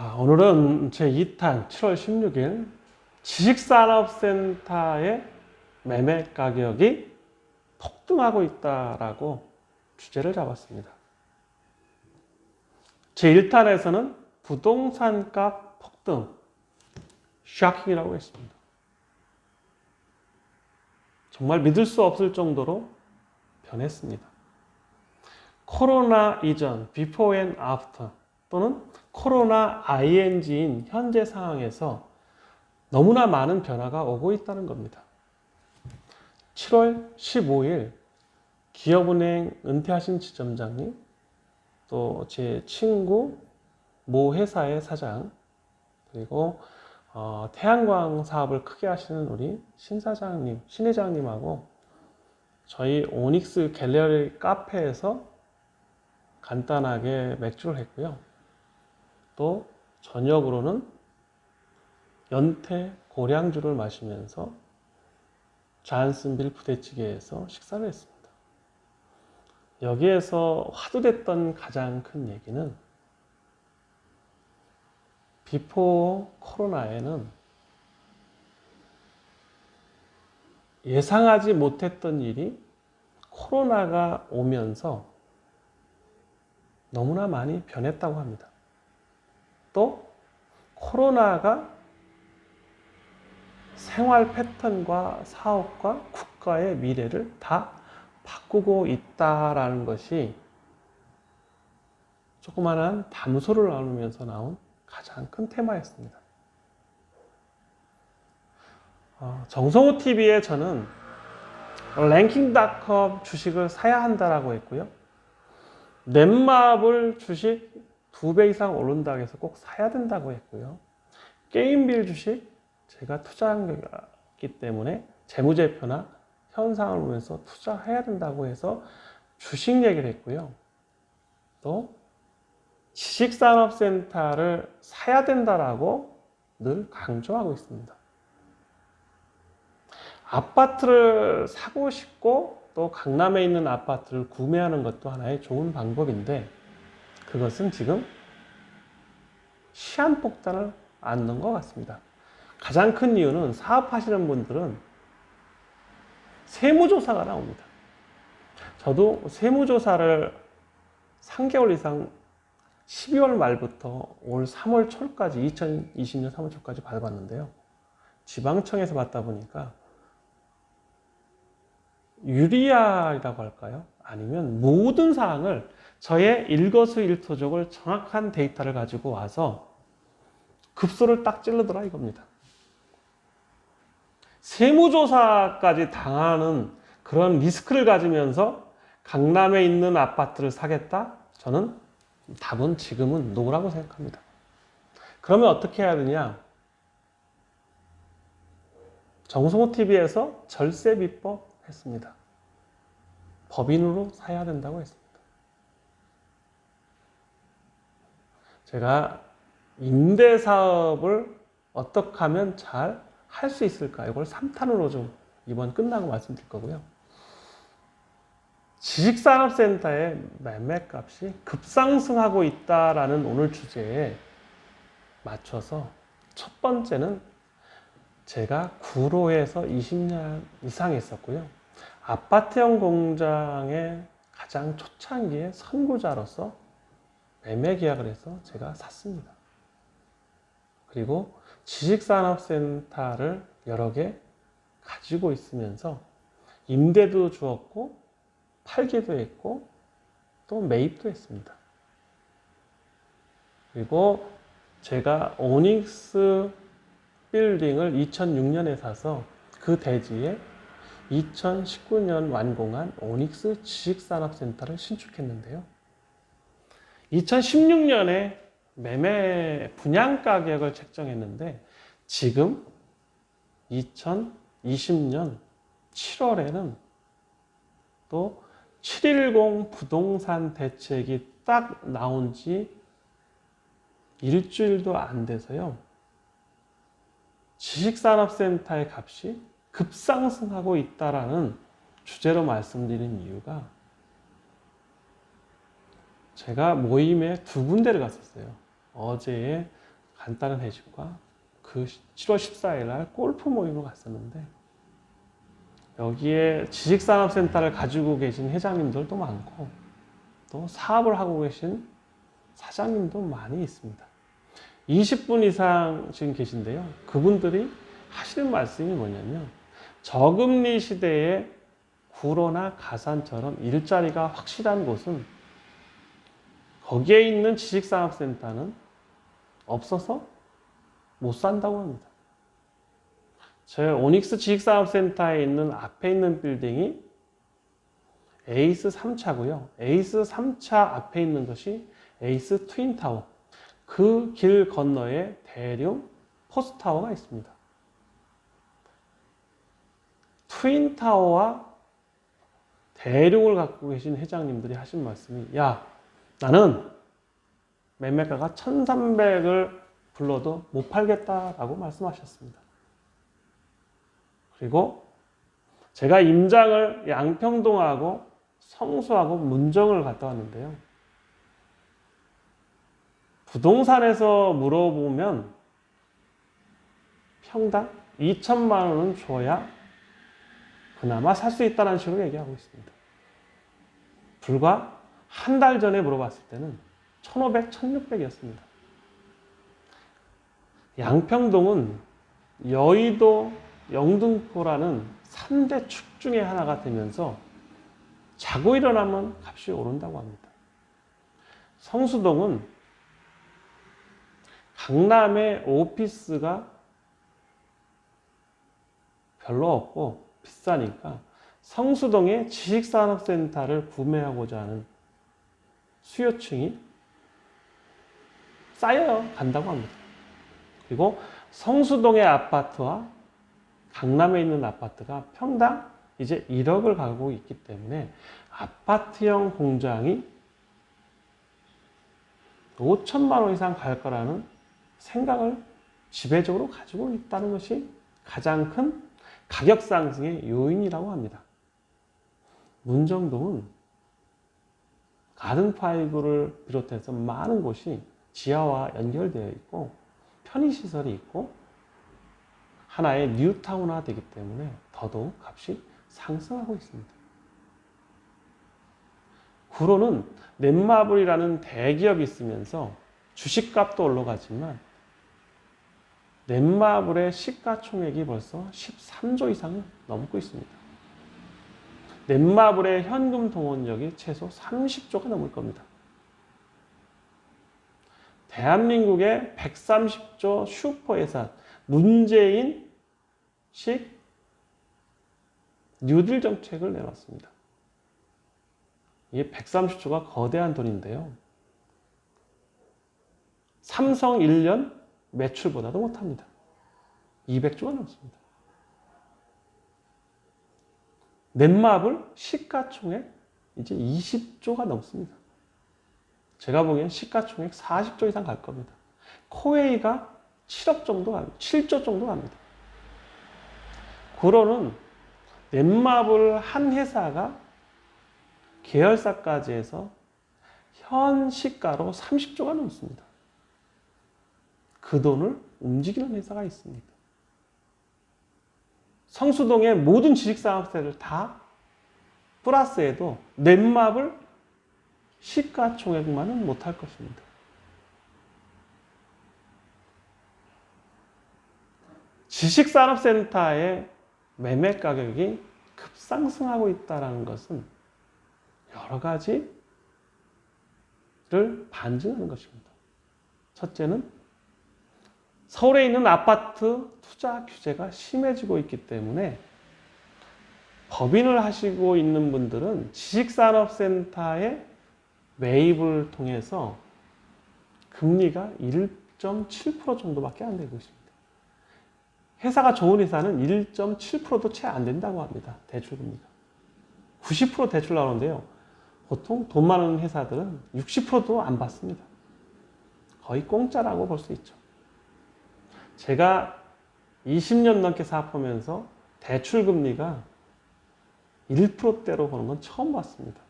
아, 오늘은 제 2탄 7월 16일 지식산업센터의 매매 가격이 폭등하고 있다라고 주제를 잡았습니다. 제 1탄에서는 부동산 값 폭등, 샤킹이라고 했습니다. 정말 믿을 수 없을 정도로 변했습니다. 코로나 이전, before and after 또는 코로나 ing인 현재 상황에서 너무나 많은 변화가 오고 있다는 겁니다. 7월 15일 기업은행 은퇴하신 지점장님, 또 제 친구 모 회사의 사장, 그리고 어, 태양광 사업을 크게 하시는 우리 신 사장님, 신 회장님하고 저희 오닉스 갤러리 카페에서 간단하게 맥주를 했고요. 또 저녁으로는 연태 고량주를 마시면서 잔슨빌 부대찌개에서 식사를 했습니다. 여기에서 화두됐던 가장 큰 얘기는 비포 코로나에는 예상하지 못했던 일이 코로나가 오면서 너무나 많이 변했다고 합니다. 또 코로나가 생활 패턴과 사업과 국가의 미래를 다 바꾸고 있다라는 것이 조그마한 담소를 나누면서 나온 가장 큰 테마였습니다. 어, 정성호 TV에 저는 랭킹닷컴 주식을 사야 한다라고 했고요. 넷마블 주식 두 배 이상 오른다고 해서 꼭 사야 된다고 했고요. 게임빌 주식 제가 투자하기 때문에 재무제표나 현상을 보면서 투자해야 된다고 해서 주식 얘기를 했고요. 또 지식산업센터를 사야 된다라고 늘 강조하고 있습니다. 아파트를 사고 싶고 또 강남에 있는 아파트를 구매하는 것도 하나의 좋은 방법인데 그것은 지금 시한폭탄을 안는 것 같습니다. 가장 큰 이유는 사업하시는 분들은 세무조사가 나옵니다. 저도 세무조사를 3개월 이상 12월 말부터 올 3월 초까지 2020년 3월 초까지 받아봤는데요. 지방청에서 받다 보니까 유리알이라고 할까요? 아니면 모든 사항을 저의 일거수일투족을 정확한 데이터를 가지고 와서 급소를 딱 찌르더라 이겁니다. 세무조사까지 당하는 그런 리스크를 가지면서 강남에 있는 아파트를 사겠다? 저는 답은 지금은 노라고 생각합니다. 그러면 어떻게 해야 되냐? 정성호 TV에서 절세 비법 했습니다. 법인으로 사야 된다고 했습니다. 제가 임대 사업을 어떻게 하면 잘 할 수 있을까? 이걸 3탄으로 좀 이번 끝나고 말씀드릴 거고요. 지식산업센터의 매매값이 급상승하고 있다라는 오늘 주제에 맞춰서 첫 번째는 제가 구로에서 20년 이상 했었고요. 아파트형 공장의 가장 초창기의 선구자로서 매매 계약을 해서 제가 샀습니다. 그리고 지식산업센터를 여러 개 가지고 있으면서 임대도 주었고 팔기도 했고 또 매입도 했습니다. 그리고 제가 오닉스 빌딩을 2006년에 사서 그 대지에 2019년 완공한 오닉스 지식산업센터를 신축했는데요. 2016년에 매매 분양 가격을 책정했는데 지금 2020년 7월에는 또 710 부동산 대책이 딱 나온 지 일주일도 안 돼서요. 지식산업센터의 값이 급상승하고 있다라는 주제로 말씀드린 이유가 제가 모임에 두 군데를 갔었어요. 어제의 간단한 회식과 그 7월 14일 날 골프 모임을 갔었는데 여기에 지식산업센터를 가지고 계신 회장님들도 많고 또 사업을 하고 계신 사장님도 많이 있습니다. 20분 이상 지금 계신데요. 그분들이 하시는 말씀이 뭐냐면 저금리 시대에 구로나 가산처럼 일자리가 확실한 곳은 거기에 있는 지식산업센터는 없어서 못 산다고 합니다. 저희 오닉스 지식산업센터에 있는 앞에 있는 빌딩이 에이스 3차고요. 에이스 3차 앞에 있는 것이 에이스 트윈타워. 그 길 건너에 대륙 포스타워가 있습니다. 트윈타워와 대륙을 갖고 계신 회장님들이 하신 말씀이 야 나는 매매가가 1300을 불러도 못 팔겠다라고 말씀하셨습니다. 그리고 제가 임장을 양평동하고 성수하고 문정을 갔다 왔는데요. 부동산에서 물어보면 평당 2천만 원은 줘야 그나마 살 수 있다는 식으로 얘기하고 있습니다. 불과 한 달 전에 물어봤을 때는 1,500, 1,600이었습니다. 양평동은 여의도 영등포라는 3대 축 중에 하나가 되면서 자고 일어나면 값이 오른다고 합니다. 성수동은 강남에 오피스가 별로 없고 비싸니까 성수동에 지식산업센터를 구매하고자 하는 수요층이 쌓여 간다고 합니다. 그리고 성수동의 아파트와 강남에 있는 아파트가 평당 이제 1억을 가고 있기 때문에 아파트형 공장이 5천만 원 이상 갈 거라는 생각을 지배적으로 가지고 있다는 것이 가장 큰 가격 상승의 요인이라고 합니다. 문정동은 가든 파이브를 비롯해서 많은 곳이 지하와 연결되어 있고 편의시설이 있고 하나의 뉴타운화 되기 때문에 더더욱 값이 상승하고 있습니다. 구로는 넷마블이라는 대기업이 있으면서 주식값도 올라가지만 넷마블의 시가총액이 벌써 13조 이상을 넘고 있습니다. 넷마블의 현금 동원력이 최소 30조가 넘을 겁니다. 대한민국의 130조 슈퍼 예산 문재인 식 뉴딜 정책을 내놨습니다. 이게 130조가 거대한 돈인데요. 삼성 1년 매출보다도 못합니다. 200조가 넘습니다. 넷마블 시가총액 이제 20조가 넘습니다. 제가 보기엔 시가총액 40조 이상 갈 겁니다. 코웨이가 7억 정도 갑니다. 7조 정도 갑니다. 구로는 넷마블 한 회사가 계열사까지 해서 현 시가로 30조가 넘습니다. 그 돈을 움직이는 회사가 있습니다. 성수동의 모든 지식산업체를 다 플러스해도 넷마블 시가총액만은 못할 것입니다. 지식산업센터의 매매 가격이 급상승하고 있다는 것은 여러 가지를 반증하는 것입니다. 첫째는 서울에 있는 아파트 투자 규제가 심해지고 있기 때문에 법인을 하시고 있는 분들은 지식산업센터의 매입을 통해서 금리가 1.7% 정도밖에 안 되고 있습니다. 회사가 좋은 회사는 1.7%도 채 안 된다고 합니다. 대출금리가. 90% 대출 나오는데요. 보통 돈 많은 회사들은 60%도 안 받습니다. 거의 공짜라고 볼 수 있죠. 제가 20년 넘게 사업하면서 대출 금리가 1%대로 보는 건 처음 봤습니다.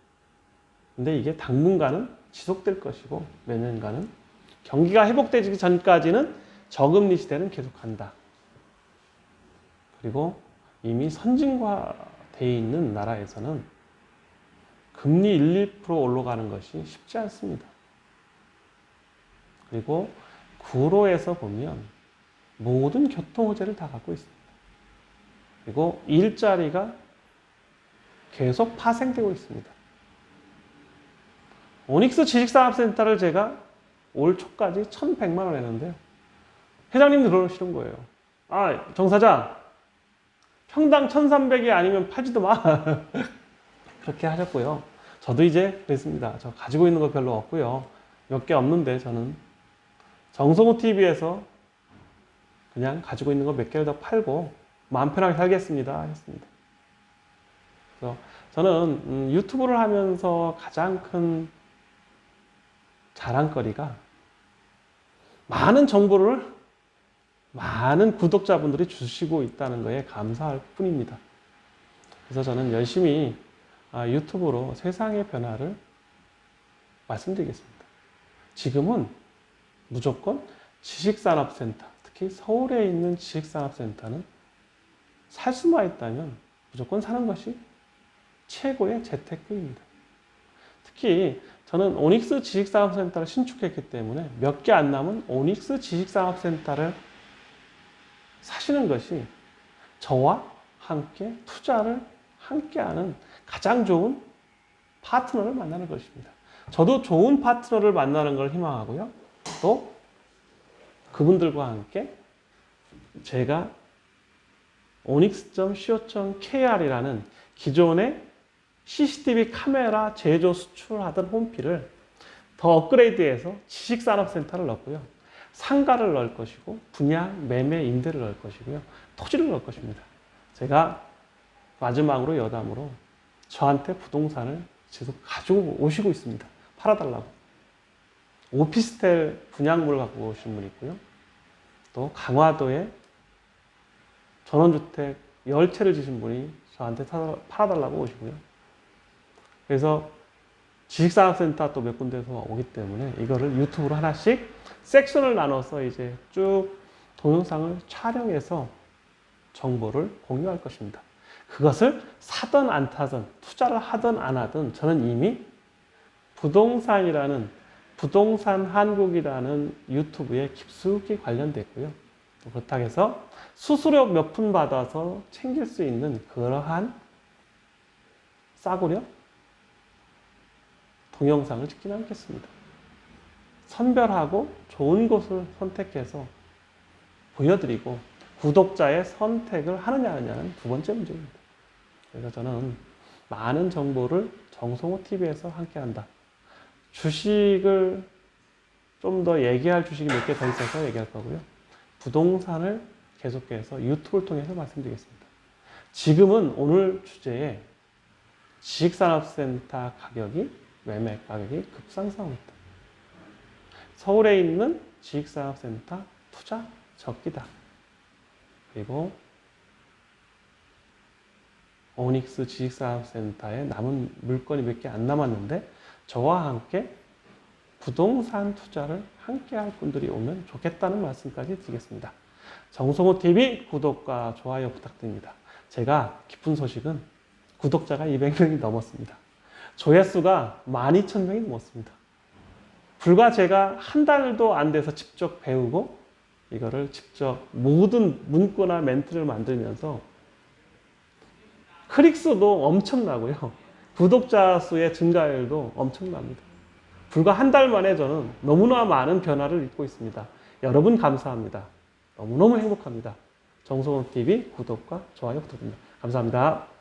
근데 이게 당분간은 지속될 것이고 몇 년간은 경기가 회복되기 전까지는 저금리 시대는 계속 간다. 그리고 이미 선진화되어 있는 나라에서는 금리 1, 2% 올라가는 것이 쉽지 않습니다. 그리고 구로에서 보면 모든 교통 호재를 다 갖고 있습니다. 그리고 일자리가 계속 파생되고 있습니다. 오닉스 지식산업센터를 제가 올 초까지 1,100만 원 했는데요. 회장님도 그러시는 거예요. 아, 정 사장, 평당 1,300이 아니면 팔지도 마. 그렇게 하셨고요. 저도 이제 그랬습니다. 저 가지고 있는 거 별로 없고요. 몇 개 없는데 저는 정성호 TV에서 그냥 가지고 있는 거 몇 개를 더 팔고 마음 편하게 살겠습니다. 했습니다. 그래서 저는 음, 유튜브를 하면서 가장 큰 자랑거리가 많은 정보를 많은 구독자분들이 주시고 있다는 거에 감사할 뿐입니다. 그래서 저는 열심히 아, 유튜브로 세상의 변화를 말씀드리겠습니다. 지금은 무조건 지식산업센터, 특히 서울에 있는 지식산업센터는 살 수만 있다면 무조건 사는 것이 최고의 재테크입니다. 특히 저는 오닉스 지식산업센터를 신축했기 때문에 몇 개 안 남은 오닉스 지식산업센터를 사시는 것이 저와 함께 투자를 함께하는 가장 좋은 파트너를 만나는 것입니다. 저도 좋은 파트너를 만나는 걸 희망하고요. 또 그분들과 함께 제가 onyx.co.kr이라는 기존의 CCTV 카메라 제조 수출하던 홈피를 더 업그레이드해서 지식산업센터를 넣고요. 상가를 넣을 것이고 분양, 매매, 임대를 넣을 것이고요. 토지를 넣을 것입니다. 제가 마지막으로 여담으로 저한테 부동산을 계속 가지고 오시고 있습니다. 팔아달라고. 오피스텔 분양물을 갖고 오신 분이 있고요. 또 강화도에 전원주택 10채를 지신 분이 저한테 사- 팔아달라고 오시고요. 그래서 지식산업센터 또 몇 군데서 오기 때문에 이거를 유튜브로 하나씩 섹션을 나눠서 이제 쭉 동영상을 촬영해서 정보를 공유할 것입니다. 그것을 사든 안 타든 투자를 하든 안 하든 저는 이미 부동산이라는 부동산 한국이라는 유튜브에 깊숙이 관련됐고요. 또 그렇다고 해서 수수료 몇 푼 받아서 챙길 수 있는 그러한 싸구려 동영상을 찍지는 않겠습니다. 선별하고 좋은 곳을 선택해서 보여드리고 구독자의 선택을 하느냐 하느냐는 두 번째 문제입니다. 그래서 저는 많은 정보를 정성호 TV에서 함께 한다. 주식을 좀 더 얘기할 주식이 몇 개 더 있어서 얘기할 거고요. 부동산을 계속해서 유튜브를 통해서 말씀드리겠습니다. 지금은 오늘 주제에 지식산업센터 가격이 매매 가격이 급상승합니다. 서울에 있는 지식산업센터 투자 적기다. 그리고 오닉스 지식산업센터에 남은 물건이 몇 개 안 남았는데 저와 함께 부동산 투자를 함께 할 분들이 오면 좋겠다는 말씀까지 드리겠습니다. 정성호 TV 구독과 좋아요 부탁드립니다. 제가 기쁜 소식은 구독자가 200명이 넘었습니다. 조회수가 12,000명이 넘었습니다. 불과 제가 한 달도 안 돼서 직접 배우고 이거를 직접 모든 문구나 멘트를 만들면서 클릭수도 엄청나고요. 구독자 수의 증가율도 엄청납니다. 불과 한 달 만에 저는 너무나 많은 변화를 입고 있습니다. 여러분 감사합니다. 너무너무 행복합니다. 정성훈 TV 구독과 좋아요 부탁드립니다. 감사합니다.